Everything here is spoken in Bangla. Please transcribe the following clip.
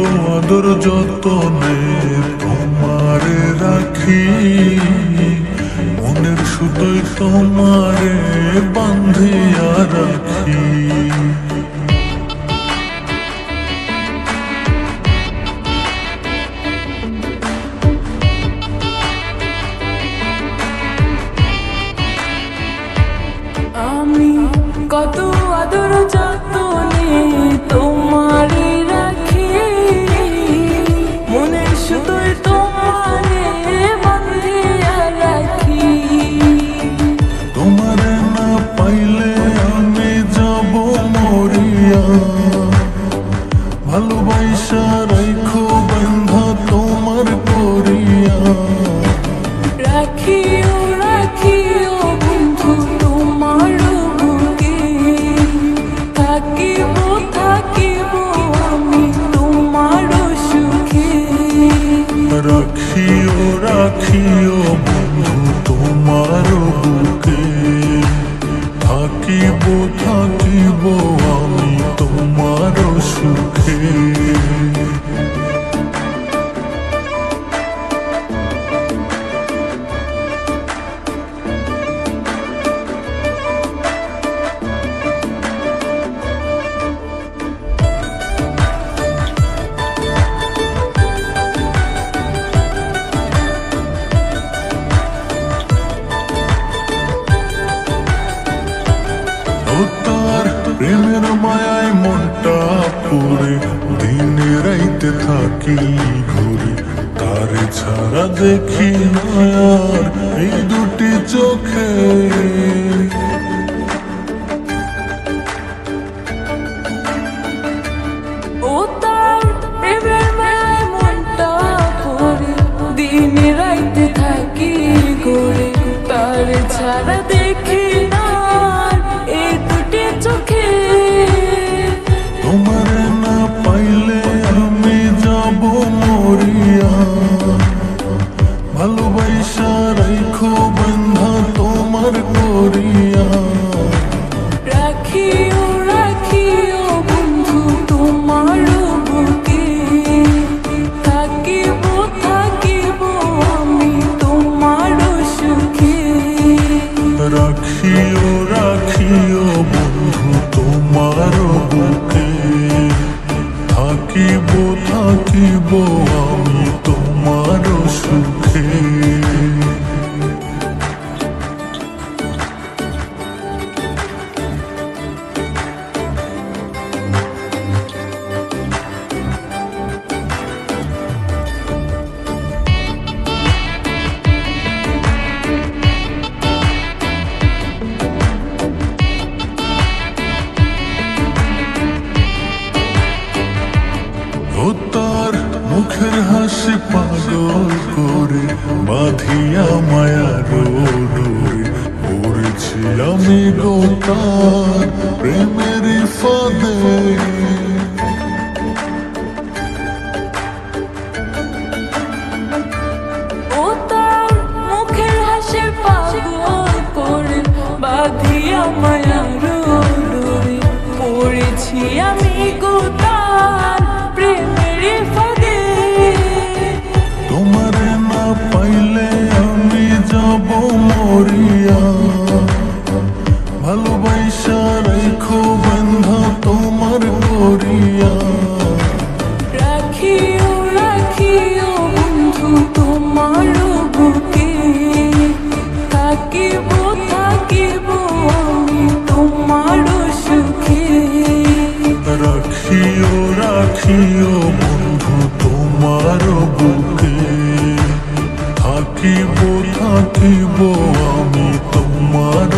তোমাদের যতনে তোমারে রাখি মনের শুধুই তোমারে বান্ধিয়ার Mm-hmm. প্রেমের মায়ায় মনটা পুরে দিনে রাইতে থাকি ঘুরে। তার ছাড়া দেখি না। থাকিব থাকিব আমি তোমার সুখে। ও তার মুখের হাসি পাগল করে, বাঁধিয়া মায়ার ডোরে পড়েছি আমি গো তার প্রেমের ফাঁদে। বাধিয়া মায়া তোমারে না পাইলে আমি যাব মরিয়া। ভালোবাসা রাখো বান্ধা তোমার করিয়া। রাখিও রাখিও বন্ধু তোমার বুকে। থাকিব থাকিব আমি তোমার সুখে। রাখিও রাখিও বন্ধু তোমার বুকে থাকিব থাকিব আমি তোমার